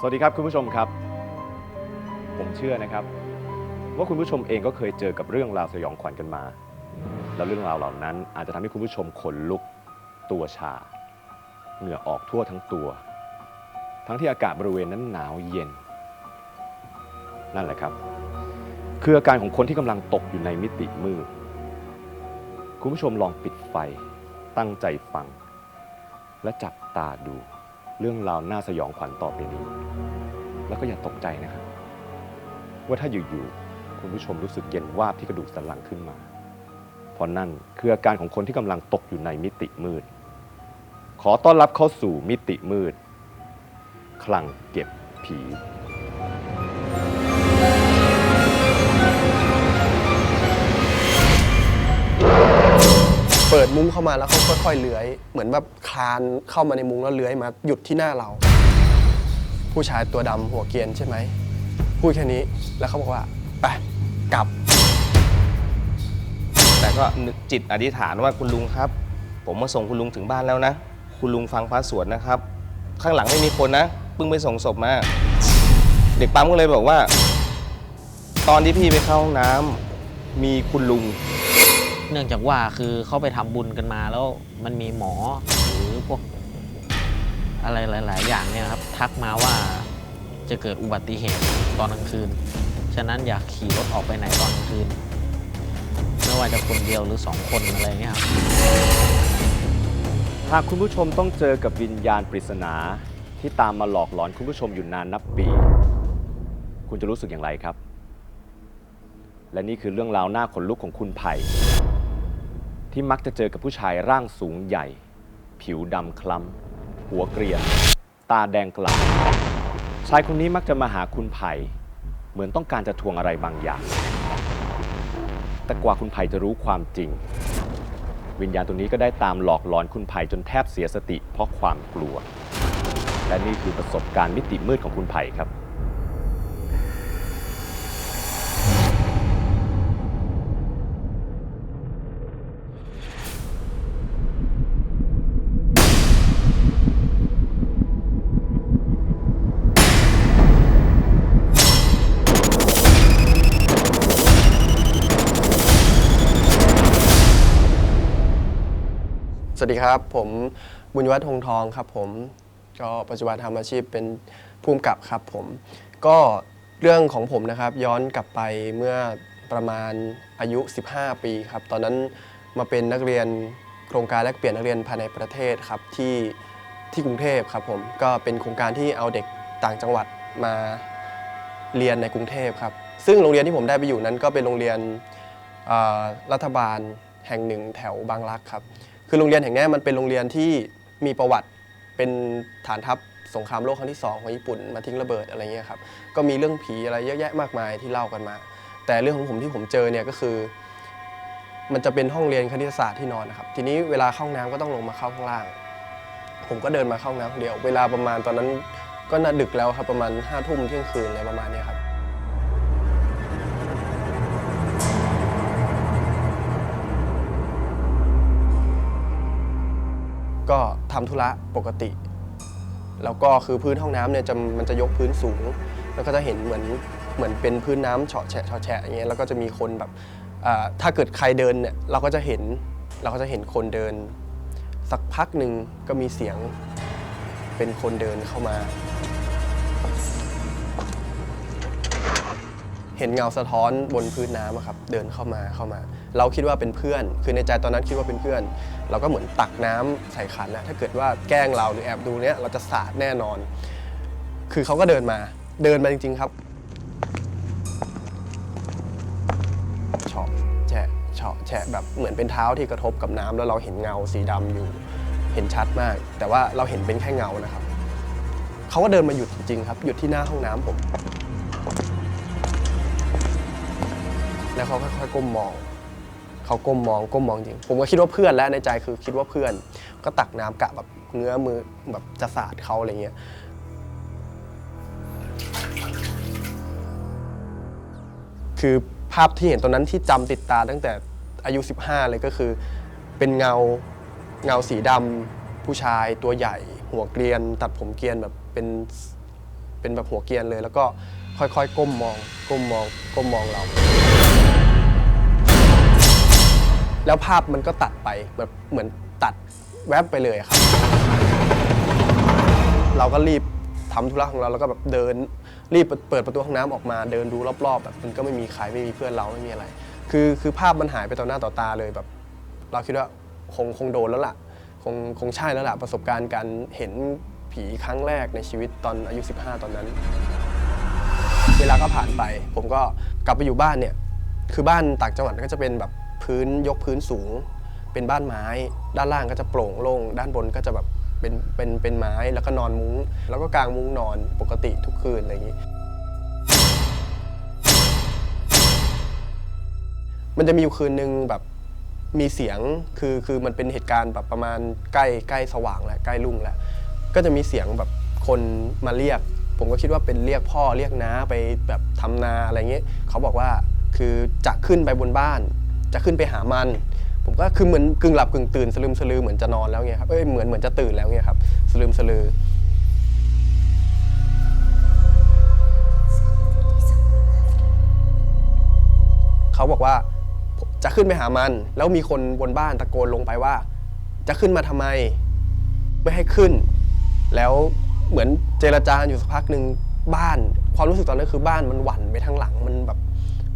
สวัสดีครับคุณผู้ชมครับ ผมเชื่อนะครับ ว่าคุณผู้ชมเองก็เคยเจอกับเรื่องราวสยองขวัญกันมา แล้วเรื่องราวเหล่านั้นอาจจะทำให้คุณผู้ชมขนลุก ตัวชา เหงื่อออกทั่วทั้งตัว ทั้งที่อากาศบริเวณนั้นหนาวเย็น นั่นแหละครับ คืออาการของคนที่กำลังตกอยู่ในมิติมืดคุณผู้ชมลองปิดไฟตั้งใจฟัง และจับตาดู เรื่องราวน่าสยองขวัญต่อไปนี้ แล้วก็อย่าตกใจนะครับ ว่าถ้าอยู่ๆคุณผู้ชมรู้สึกเย็นวาบที่กระดูกสันหลังขึ้นมา เพราะนั่นคืออาการของคนที่กำลังตกอยู่ในมิติมืด ขอต้อนรับเข้าสู่มิติมืด คลังเก็บผี เปิดมุ้งเข้ามาแล้วเขาค่อยๆเลื้อย เหมือนแบบคลานเข้ามาในมุ้งแล้วเลื้อยมาหยุดที่หน้าเรา ผู้ชายตัวดำหัวเกรียนใช่ไหมพูดแค่นี้แล้วเขาบอกว่าไปกลับ แต่ก็นึกจิตอธิษฐานว่าคุณลุงครับ ผมมาส่งคุณลุงถึงบ้านแล้วนะ คุณลุงฟังพระสวดนะครับ ข้างหลังไม่มีคนนะเพิ่งไปส่งศพมาเด็กปั๊มก็เลยบอกว่า ตอนที่พี่ไปเข้าห้องน้ำมีคุณลุง เนื่องจากว่าคือเขาไปทำบุญกันมาแล้วมันมีหมอหรือพวกอะไรหลาย ๆ อย่างเนี่ยครับ ทักมาว่าจะเกิดอุบัติเหตุตอนกลางคืน ฉะนั้นอยากขี่รถออกไปไหนตอนกลางคืนไม่ว่าจะคนเดียวหรือสองคนอะไรเงี้ยครับหากคุณผู้ชมต้องเจอกับวิญญาณปริศนาที่ตามมาหลอกหลอนคุณผู้ชมอยู่นานนับปี คุณจะรู้สึกอย่างไรครับ และนี่คือเรื่องราวหน้าขนลุกของคุณไผ่ ที่มักจะเจอกับผู้ชายร่างสูงใหญ่ ผิวดำคล้ำ หัวเกรียน ตาแดงกล่ำชายคนนี้มักจะมาหาคุณไผ่เหมือนต้องการจะทวงอะไรบางอย่าง แต่กว่าคุณไผ่จะรู้ความจริง วิญญาณตัวนี้ก็ได้ตามหลอกหลอนคุณไผ่จนแทบเสียสติเพราะความกลัว และนี่คือประสบการณ์มิติมืดของคุณไผ่ครับ วัสดีครับ ผมบุญวัฒน์หงทองครับผมก็ปัจจุบันทำอาชีพเป็นผู้กำกับครับผมก็เรื่องของผมนะครับย้อนกลับไปเมื่อประมาณอายุ 15 ปีครับ ตอนนั้นมาเป็นนักเรียนโครงการแลกเปลี่ยนนักเรียนภายในประเทศครับที่ที่กรุงเทพครับผมก็เป็นโครงการที่เอาเด็กต่างจังหวัดมาเรียนในกรุงเทพครับ ซึ่งโรงเรียนที่ผมได้ไปอยู่นั้นก็เป็นโรงเรียนรัฐบาลแห่งหนึ่งแถวบางรักครับ คือโรงเรียนแห่งนี้มันเป็นโรงเรียนที่มีประวัติเป็นฐานทัพสงครามโลกครั้งที่ 2 ของญี่ปุ่นมาทิ้งระเบิดอะไรเงี้ยครับก็มีเรื่องผีอะไรเยอะแยะมากมายที่เล่ากันมา แต่เรื่องของผมที่ผมเจอเนี่ยก็คือ มันจะเป็นห้องเรียนคณิตศาสตร์ที่นอนนะครับทีนี้เวลาเข้าห้องน้ำก็ต้องลงมาเข้าข้างล่าง ผมก็เดินมาเข้าห้องน้ำเดียว เวลาประมาณตอนนั้นก็น่าดึกแล้วครับประมาณห้าทุ่มเที่ยงคืนอะไรประมาณเนี้ยครับ ก็ทำธุระปกติ แล้วก็คือพื้นห้องน้ำเนี่ยจะมันจะยกพื้นสูง แล้วก็จะเห็นเหมือนเหมือนเป็นพื้นน้ำเฉาะแฉะเฉาะแฉะอย่างเงี้ยแล้วก็จะมีคนแบบอ่าถ้าเกิดใครเดินเนี่ยเราก็จะเห็นเราก็จะเห็นคนเดิน สักพักหนึ่งก็มีเสียงเป็นคนเดินเข้ามา เห็นเงาสะท้อนบนพื้นน้ำอะครับ เดินเข้ามาเข้ามา เราคิดว่าเป็นเพื่อน คือในใจตอนนั้นคิดว่าเป็นเพื่อน เราก็เหมือนตักน้ำใส่ขันนะถ้าเกิดว่าแกล้งเราหรือแอบดูเนี้ยเราจะสาดแน่นอน คือเขาก็เดินมาเดินมาจริง ๆ ครับเฉาะแฉะเฉาะแฉะแบบเหมือนเป็นเท้าที่กระทบกับน้ำแล้วเราเห็นเงาสีดำอยู่ เห็นชัดมาก แต่ว่าเราเห็นเป็นแค่เงานะครับเขาก็เดินมาหยุดจริงๆครับหยุดที่หน้าห้องน้ำผมแล้วเขาค่อยๆก้มมอง เขาก้มมองก้มมองจริง ผมก็คิดว่าเพื่อนแล้วในใจคือคิดว่าเพื่อน ก็ตักน้ำกะแบบเงื้อมือแบบจะสาดเขาอะไรเงี้ยคือภาพที่เห็นตอนนั้นที่จำติดตาตั้งแต่อายุ 15 เลยก็คือ เป็นเงาเงาสีดำผู้ชายตัวใหญ่ หัวเกรียน ตัดผมเกรียนแบบเป็นเป็นเป็นแบบหัวเกรียนเลย แล้วก็ค่อยๆ ก้มมอง ก้มมอง ก้มมองเรา แล้วภาพมันก็ตัดไปแบบเหมือนตัดแวบไปเลยครับ เราก็รีบทำธุระของเราแล้วก็แบบเดิน รีบเปิดประตูห้องน้ำออกมาเดินดูรอบๆ แบบมันก็ไม่มีใครไม่มีเพื่อนเราไม่มีอะไร คือคือภาพมันหายไปต่อหน้าต่อตาเลยแบบ เราคิดว่าคงคงโดนแล้วล่ะคงคงใช่แล้วล่ะประสบการณ์การเห็นผีครั้งแรกในชีวิตตอนอายุ 15 ตอนนั้น เวลาก็ผ่านไป ผมก็กลับไปอยู่บ้านเนี่ย คือบ้านต่างจังหวัดก็จะเป็นแบบ พื้นยกพื้นสูง เป็นบ้านไม้ ด้านล่างก็จะโปร่งโล่งด้านบนก็จะแบบเป็นเป็นเป็นไม้แล้วก็นอนมุ้ง แล้วก็กางมุ้งนอนปกติทุกคืนอะไรอย่างนี้ มันจะมีอยู่คืนหนึ่งแบบมีเสียงคือคือมันเป็นเหตุการณ์แบบประมาณใกล้ใกล้สว่างแล้วใกล้รุ่งแล้วก็จะมีเสียงแบบคนมาเรียก ผมก็คิดว่าเป็นเรียกพ่อเรียกน้าไปแบบทำนาอะไรเงี้ยเขาบอกว่าคือจะขึ้นไปบนบ้าน จะขึ้นไปหามัน ผมก็คือเหมือนกึ่งหลับกึ่งตื่นสลืมสลือเหมือนจะนอนแล้วเงี้ยครับเอ้ยเหมือนเหมือนจะตื่นแล้วเงี้ยครับสลืมสลือเขาบอกว่าจะขึ้นไปหามัน แล้วมีคนบนบ้านตะโกนลงไปว่า จะขึ้นมาทำไม ไม่ให้ขึ้น แล้วเหมือนเจรจาอยู่สักพักหนึ่งบ้าน ความรู้สึกตอนนั้นคือบ้านมันหวั่นไปทั้งหลังมันแบบ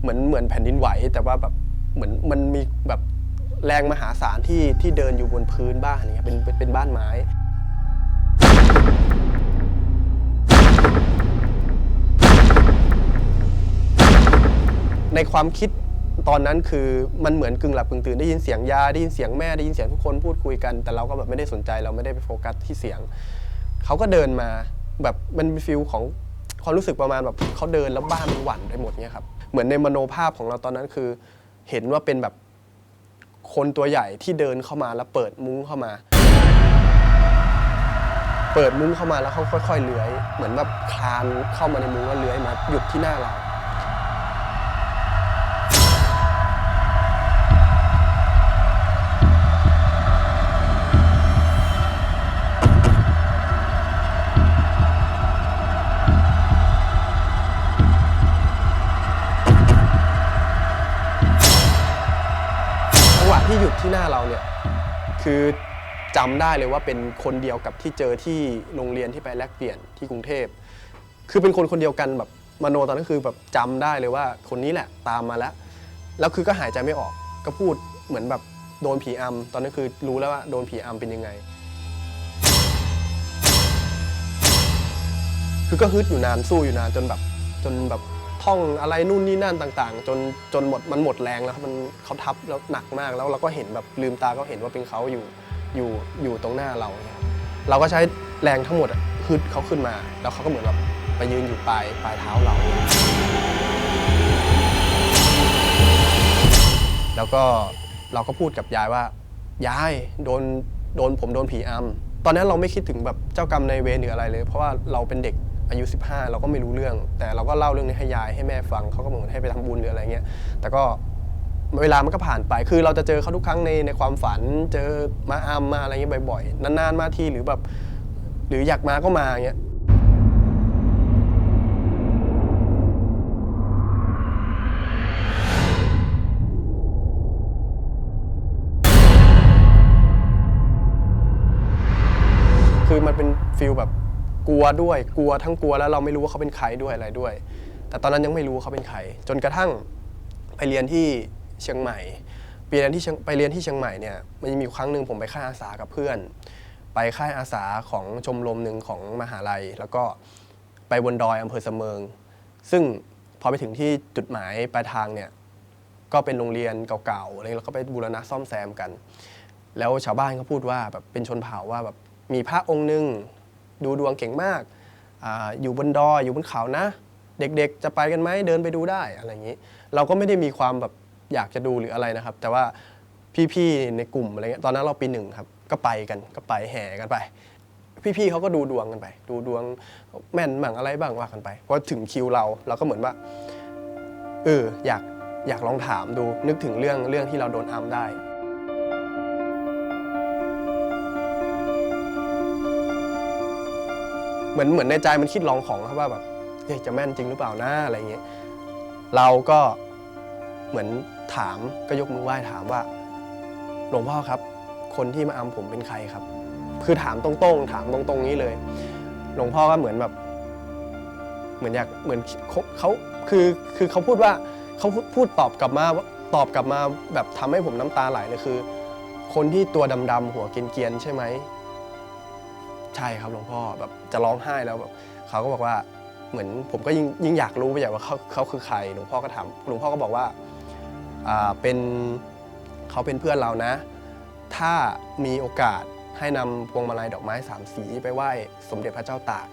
เหมือนเหมือนแผ่นดินไหว แต่ว่าแบบ เหมือนมันมีแบบแรงมหาศาลที่ที่เดินอยู่บนพื้นบ้านเนี่ยเป็นเป็นเป็นบ้านไม้ ในความคิดตอนนั้นคือมันเหมือนกึ่งหลับกึ่งตื่นได้ยินเสียงยาได้ยินเสียงแม่ได้ยินเสียงทุกคนพูดคุยกัน แต่เราก็แบบไม่ได้สนใจเราไม่ได้ไปโฟกัสที่เสียงเขาก็เดินมาแบบมันเป็นฟิลของความรู้สึกประมาณแบบเขาเดินแล้วบ้านมันหวั่นไปหมดเนี่ยครับเหมือนในมโนภาพของเราตอนนั้นคือ เห็นว่าเป็นแบบคนตัวใหญ่ที่เดินเข้ามาแล้วเปิดมุ้งเข้ามา เปิดมุ้งเข้ามาแล้วเขาค่อย ๆเลื้อย เหมือนแบบคลานเข้ามาในมุ้งแล้วเลื้อยมาหยุดที่หน้าเรา ที่หน้าเราเนี่ยคือจำได้เลยว่าเป็นคนเดียวกับที่เจอที่โรงเรียนที่ไปแลกเปลี่ยนที่กรุงเทพ คือเป็นคนคนเดียวกันแบบมโนตอนนั้นคือแบบจำได้เลยว่าคนนี้แหละตามมาแล้ว แล้วคือก็หายใจไม่ออก ก็พูดเหมือนแบบโดนผีอำตอนนั้นคือรู้แล้วว่าโดนผีอำเป็นยังไง คือก็ฮึดอยู่นานสู้อยู่นานจนแบบจนแบบ ท่องอะไรนู่นนี่นั่นต่างๆ จนจนหมดมันหมดแรงแล้วครับมันเขาทับแล้วหนักมากแล้วเราก็เห็นแบบลืมตาก็เห็นว่าเป็นเขาอยู่อยู่อยู่ตรงหน้าเราเนี่ยเราก็ใช้แรงทั้งหมดฮึดเขาขึ้นมา แล้วเขาก็เหมือนแบบไปยืนอยู่ปลายปลายเท้าเรา แล้วก็เราก็พูดกับยายว่ายายโดนโดนผมโดนผีอำตอนนั้นเราไม่คิดถึงแบบเจ้ากรรมในายเวรหรืออะไรเลย เพราะว่าเราเป็นเด็ก อายุ 15 เราก็ไม่รู้เรื่อง แต่เราก็เล่าเรื่องนี้ให้ยายให้แม่ฟังเขาก็เหมือนให้ไปทำบุญหรืออะไรเงี้ยแต่ก็เวลามันก็ผ่านไป คือเราจะเจอเขาทุกครั้งในในความฝัน เจอมาอำมาอะไรเงี้ยบ่อยๆ นานๆ มาทีหรือแบบ หรืออยากมาก็มาเงี้ย คือมันเป็นฟิลแบบ กลัวด้วยกลัวทั้งกลัวแล้วเราไม่รู้ว่าเขาเป็นใครด้วยอะไรด้วย แต่ตอนนั้นยังไม่รู้เขาเป็นใครจนกระทั่งไปเรียนที่เชียงใหม่ไปเรียนที่ไปเรียนที่เชียงใหม่เนี่ยมันมีอยู่ครั้งหนึ่งผมไปค่ายอาสากับเพื่อน ไปค่ายอาสาของชมรมหนึ่งของมหาลัย แล้วก็ไปบนดอยอำเภอเสมิง ซึ่งพอไปถึงที่จุดหมายปลายทางเนี่ยก็เป็นโรงเรียนเก่าๆอะไรแล้วก็ไปบูรณะซ่อมแซมกัน แล้วชาวบ้านก็พูดว่าแบบเป็นชนเผ่าว่าแบบมีพระองค์หนึ่ง ดูดวงเก่งมากออยู่บนดอยอยู่บนเขานะ เด็กๆ จะไปกันไหมเดินไปดูได้อะไรอย่างนี้ เราก็ไม่ได้มีความแบบอยากจะดูหรืออะไรนะครับ แต่ว่าพี่ๆในกลุ่มอะไรเงี้ยตอนนั้นเราปีหนึ่งครับก็ไปกันก็ไปแห่กันไป พี่ๆเขาก็ดูดวงกันไป ดูดวงแม่นบ้างอะไรบ้างว่ากันไปพอถึงคิวเราเราก็เหมือนว่าเอออยากอยากลองถามดูนึกถึงเรื่องเรื่องที่เราโดนอัมได้ เหมือนเหมือนในใจมันคิดลองของครับว่าแบบเฮ้ยจะแม่นจริงหรือเปล่านะอะไรเงี้ยเราก็เหมือนถามก็ยกมือไหว้ถามว่าหลวงพ่อครับ คนที่มาอำผมเป็นใครครับ คือถามตรงๆ ถามตรงๆนี้เลย หลวงพ่อก็เหมือนแบบ เหมือนอยากเหมือนเขาคือคือเขาพูดว่าเขาพูดตอบกลับมาตอบกลับมาแบบทำให้ผมน้ำตาไหลเลยคือ คนที่ตัวดำๆหัวเกรียนๆใช่ไหม ใช่ครับหลวงพ่อแบบจะร้องไห้แล้วแบบเขาก็บอกว่าเหมือนผมก็ยิ่งยิ่งอยากรู้ไปใหญ่ว่าเขาเขาคือใครหลวงพ่อก็ถามหลวงพ่อก็บอกว่าอ่าเป็นเขาเป็นเพื่อนเรานะ ถ้ามีโอกาสให้นำพวงมาลัยดอกไม้สามสีไปไหว้สมเด็จพระเจ้าตาก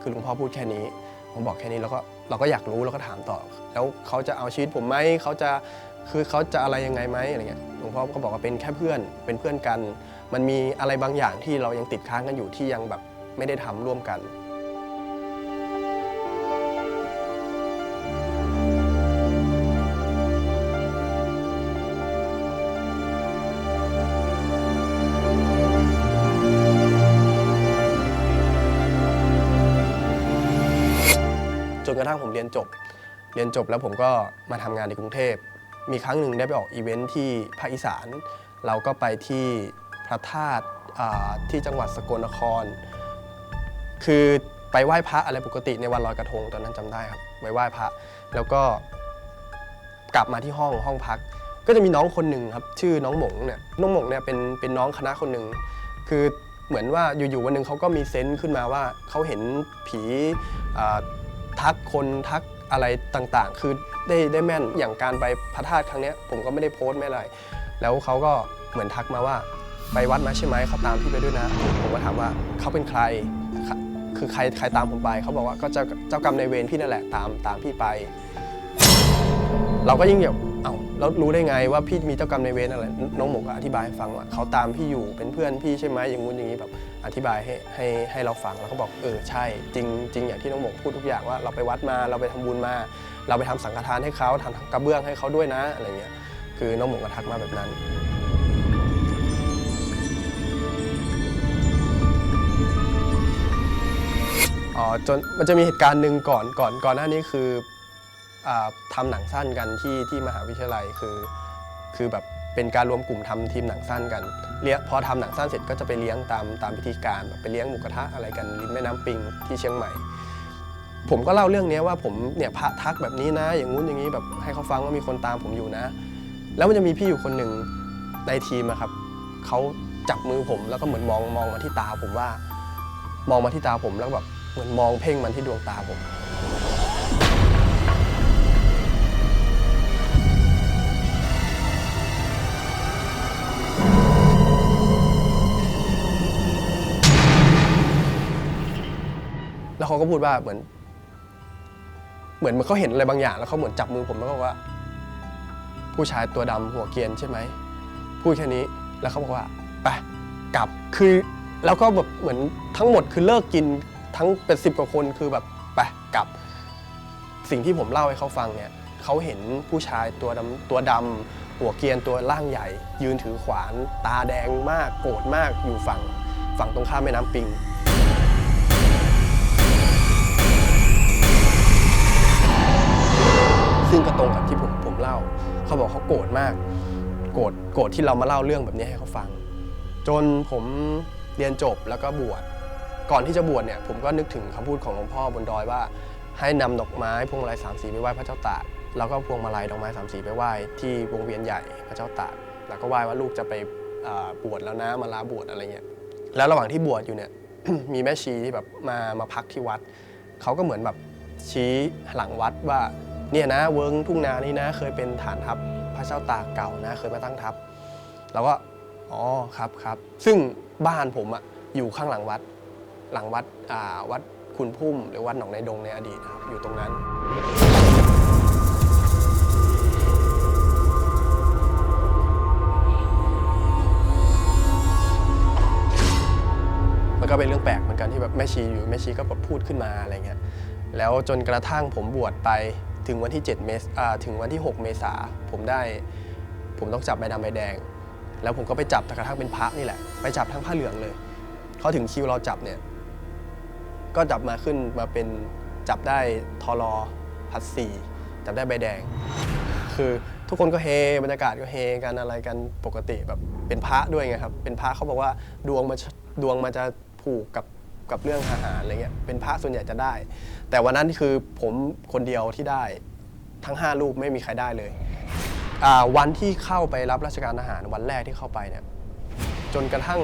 คือหลวงพ่อพูดแค่นี้ ผมบอกแค่นี้แล้วก็เราก็อยากรู้แล้วก็ถามต่อ แล้วเขาจะเอาชีวิตผมไหมเขาจะคือเขาจะอะไรยังไงไหมอะไรเงี้ยหลวงพ่อก็บอกว่าเป็นแค่เพื่อนเป็นเพื่อนกัน มันมีอะไรบางอย่างที่เรายังติดค้างกันอยู่ที่ยังแบบไม่ได้ทำร่วมกัน จนกระทั่งผมเรียนจบ เรียนจบแล้วผมก็มาทำงานในกรุงเทพ มีครั้งหนึ่งได้ไปออกอีเวนท์ที่ภาคอีสาน เราก็ไปที่ ระธาตุอ่าที่จังหวัดสกลนคร คือไปไหว้พระอะไรปกติในวันลอยกระทงตอนนั้นจำได้ครับไปไหว้พระแล้วก็กลับมาที่ห้องห้องพัก ก็จะมีน้องคนหนึ่งครับ ชื่อน้องหมงเนี่ยน้องหมงเนี่ยเป็นเป็นน้องคณะคนหนึ่งคือเหมือนว่าอยู่ๆวันหนึ่งเขาก็มีเซนส์ขึ้นมาว่าเขาเห็นผีทักคนทักอะไรต่างๆ คือได้ได้แม่นอย่างการไปพระธาตุครั้งนี้ผมก็ไม่ได้โพสต์ไม่อะไร แล้วเขาก็เหมือนทักมาว่า ไปวัดมาใช่ไหมเขาตามพี่ไปด้วยนะ ผมก็ถามว่าเขาเป็นใคร คือใครใครตามผมไป เขาบอกว่าก็เจ้าเจ้ากรรมในเวรพี่นั่นแหละตามตามพี่ไป เราก็ยิ่งแบบเอ้าแล้วรู้ได้ไงว่าพี่มีเจ้ากรรมในเวรอะไร น้องหมกก็อธิบายให้ฟังว่าเขาตามพี่อยู่เป็นเพื่อนพี่ใช่ไหมอย่างงู้นอย่างนี้แบบอธิบายให้ให้ให้เราฟังแล้วก็บอกเออใช่จริงจริงอย่างที่น้องหมกพูดทุกอย่างว่าเราไปวัดมาเราไปทำบุญมา เราไปทำสังฆทานให้เขาทำกระเบื้องให้เขาด้วยนะอะไรเงี้ยคือน้องหมกก็ทักมาแบบนั้น จนมันจะมีเหตุการณ์หนึ่งก่อนก่อนก่อนหน้านี้คืออาทำหนังสั้นกันที่ที่มหาวิทยาลัยคือ คือแบบเป็นการรวมกลุ่มทำทีมหนังสั้นกันเลี้ยพอทำหนังสั้นเสร็จก็จะไปเลี้ยงตามตามพิธีการแบบไปเลี้ยงหมูกระทะอะไรกันริมแม่น้ำปิงที่เชียงใหม่ ผมก็เล่าเรื่องนี้ว่าผมเนี่ยพระทักแบบนี้นะ อย่างงู้นอย่างนี้แบบให้เขาฟังว่ามีคนตามผมอยู่นะ แล้วมันจะมีพี่อยู่คนหนึ่งในทีมครับเขาจับมือผมแล้วก็เหมือนมองมองมาที่ตาผมว่ามองมาที่ตาผมแล้วแบบ เหมือนมองเพ่งมันที่ดวงตาผม แล้วเขาก็พูดว่าเหมือน เหมือนมันเขาเห็นอะไรบางอย่าง แล้วเขาเหมือนจับมือผมแล้วก็บอกว่า ผู้ชายตัวดำหัวเกรียนใช่ไหมพูดแค่นี้แล้วเขาบอกว่าไปกลับคือแล้วก็แบบเหมือนทั้งหมดคือเลิกกิน ทั้งเป็นสิบกว่าคนคือแบบไปกลับ สิ่งที่ผมเล่าให้เขาฟังเนี่ยเขาเห็นผู้ชายตัวดำตัวดำหัวเกรียนตัวร่างใหญ่ ยืนถือขวาน ตาแดงมากโกรธมากอยู่ฝั่งฝั่งตรงข้ามแม่น้ำปิงซึ่งก็ตรงกับที่ผมผมเล่า เขาบอกเขาโกรธมาก โกรธโกรธที่เรามาเล่าเรื่องแบบนี้ให้เขาฟัง จนผมเรียนจบแล้วก็บวช ก่อนที่จะบวชเนี่ยผมก็นึกถึงคำพูดของหลวงพ่อบนดอยว่า ให้นำดอกไม้พวงมาลัยสามสีไปไหว้พระเจ้าตากแล้วก็พวงมาลัยดอกไม้สามสีไปไหว้ที่วงเวียนใหญ่พระเจ้าตากแล้วก็ไหว้ว่าลูกจะไปบวชแล้วนะมาลาบวชอะไรเงี้ยแล้วระหว่างที่บวชอยู่เนี่ยมีแม่ชีที่แบบมามาพักที่วัดเขาก็เหมือนแบบชี้หลังวัดว่าเนี่ยนะเวิงทุ่งนานี่นะ เคยเป็นฐานทัพพระเจ้าตากเก่านะ เคยมาตั้งทัพแล้วก็อ๋อครับครับซึ่งบ้านผมอะอยู่ข้างหลังวัด หลังวัดวัดคุณพุ่ม หรือวัดหนองในดงในอดีตนะครับอยู่ตรงนั้นมันก็เป็นเรื่องแปลกเหมือนกันที่แบบแม่ชีอยู่แม่ชีก็พูดขึ้นมาอะไรเงี้ยแล้วจนกระทั่งผมบวชไปถึงวันที่ 7 เมษาถึงวันที่ 6 เมษาผมได้ ผมต้องจับใบดำใบแดง แล้วผมก็ไปจับกระทั่งเป็นพระนี่แหละ ไปจับทั้งผ้าเหลืองเลยเขาถึงคิวเราจับเนี่ย ก็จับมาขึ้นมาเป็นจับได้ทอรอพัดสี่จับได้ใบแดง คือทุกคนก็เฮบรรยากาศก็เฮกันอะไรกันปกติแบบเป็นพระด้วยไงครับเป็นพระเขาบอกว่าดวงมันดวงมันจะผูกกับกับเรื่องทหารอะไรเงี้ยเป็นพระส่วนใหญ่จะได้ แต่วันนั้นคือผมคนเดียวที่ได้ทั้ง 5 รูปไม่มีใครได้เลย วันที่เข้าไปรับราชการทหารวันแรกที่เข้าไปเนี่ยจนกระทั่ง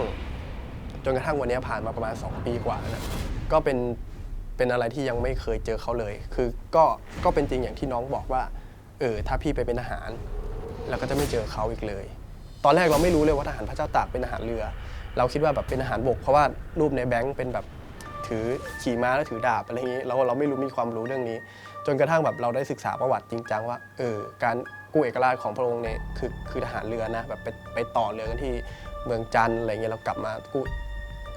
จนกระทั่งวันนี้ผ่านมาประมาณ 2 ปีกว่าแล้วนะ ก็เป็นเป็นอะไรที่ยังไม่เคยเจอเขาเลย คือก็ก็เป็นจริงอย่างที่น้องบอกว่า เออถ้าพี่ไปเป็นทหารเราก็จะไม่เจอเขาอีกเลย ตอนแรกเราไม่รู้เลยว่าทหารพระเจ้าตากเป็นทหารเรือ เราคิดว่าแบบเป็นทหารบก เพราะว่ารูปในแบงค์เป็นแบบถือขี่ม้าแล้วถือดาบอะไรอย่างนี้เราเราไม่รู้มีความรู้เรื่องนี้ จนกระทั่งแบบเราได้ศึกษาประวัติจริงจังว่าเออการกู้เอกราชของพระองค์เนี่ยคือคือทหารเรือนะแบบไปไปต่อเรือกันที่เมืองจันทร์อะไรเงี้ยเรากลับมากู้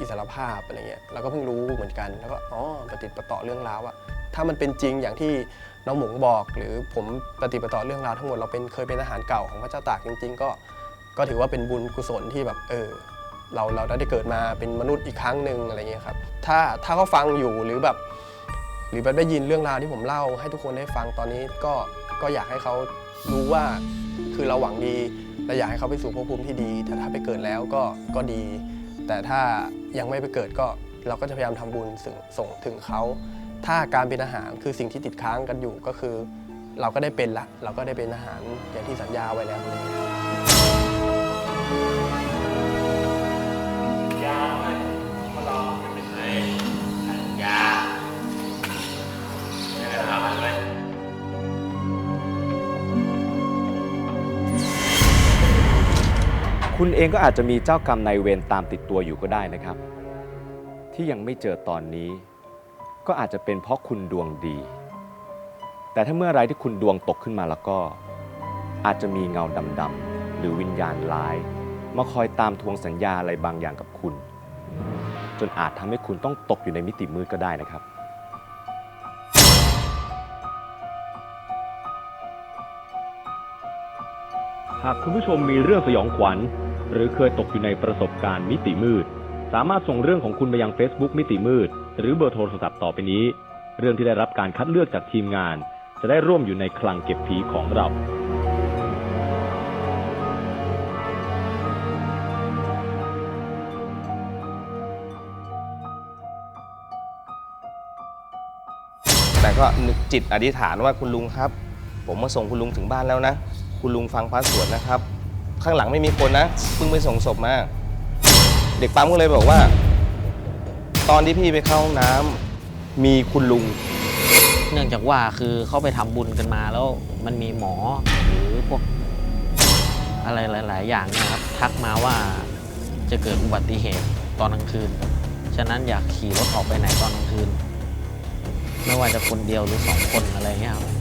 อิสรภาพอะไรเงี้ยเราก็เพิ่งรู้เหมือนกัน แล้วก็อ๋อปฏิประต่อเรื่องราวอะถ้ามันเป็นจริงอย่างที่น้องหมงบอก หรือผมปฏิประต่อเรื่องราวทั้งหมดเราเป็นเคยเป็นทหารเก่าของพระเจ้าตากจริง ๆ ก็ ก็ถือว่าเป็นบุญกุศลที่แบบเออเราเราได้เกิดมาเป็นมนุษย์อีกครั้งหนึ่งอะไรเงี้ยครับถ้าถ้าเขาฟังอยู่หรือแบบ หรือแบบได้ยินเรื่องราวที่ผมเล่า ให้ทุกคนได้ฟังตอนนี้ก็ก็อยากให้เขารู้ว่าคือเราหวังดีและอยากให้เขาไปสู่ภพภูมิที่ดี แต่ถ้าไปเกิดแล้วก็ก็ดี แต่ถ้ายังไม่ไปเกิดก็เราก็จะพยายามทำบุญส่งส่งถึงเขาถ้าการเป็นอาหารคือสิ่งที่ติดค้างกันอยู่ก็คือ เราก็ได้เป็นละเราก็ได้เป็นอาหารอย่างที่สัญญาไว้แล้ว คุณเองก็อาจจะมีเจ้ากรรมนายเวรตามติดตัวอยู่ก็ได้นะครับ ที่ยังไม่เจอตอนนี้ ก็อาจจะเป็นเพราะคุณดวงดี แต่ถ้าเมื่อไรที่คุณดวงตกขึ้นมาแล้วก็ อาจจะมีเงาดำๆหรือวิญญาณร้าย มาคอยตามทวงสัญญาอะไรบางอย่างกับคุณ จนอาจทำให้คุณต้องตกอยู่ในมิติมืดก็ได้นะครับ หากคุณผู้ชมมีเรื่องสยองขวัญ หรือเคยตกอยู่ในประสบการณ์มิติมืด สามารถส่งเรื่องของคุณมายัง Facebook มิติมืด หรือเบอร์โทรศัพท์ต่อไปนี้ เรื่องที่ได้รับการคัดเลือกจากทีมงาน จะได้ร่วมอยู่ในคลังเก็บผีของเราแต่ก็นึกจิตอธิษฐานว่าคุณลุงครับ ผมมาส่งคุณลุงถึงบ้านแล้วนะ คุณลุงฟังพระสวดนะครับ ข้างหลังไม่มีคนนะเพิ่งไปส่งศพมาเด็กปั๊มก็เลยบอกว่า ตอนที่พี่ไปเข้าห้องน้ำมีคุณลุง เนื่องจากว่าคือเขาไปทำบุญกันมาแล้วมันมีหมอหรือพวกอะไรหลาย ๆ อย่างเนี่ยครับ ทักมาว่าจะเกิดอุบัติเหตุตอนกลางคืน ฉะนั้นอยากขี่รถออกไปไหนตอนกลางคืน ไม่ว่าจะคนเดียวหรือสองคนอะไรเงี้ยครับ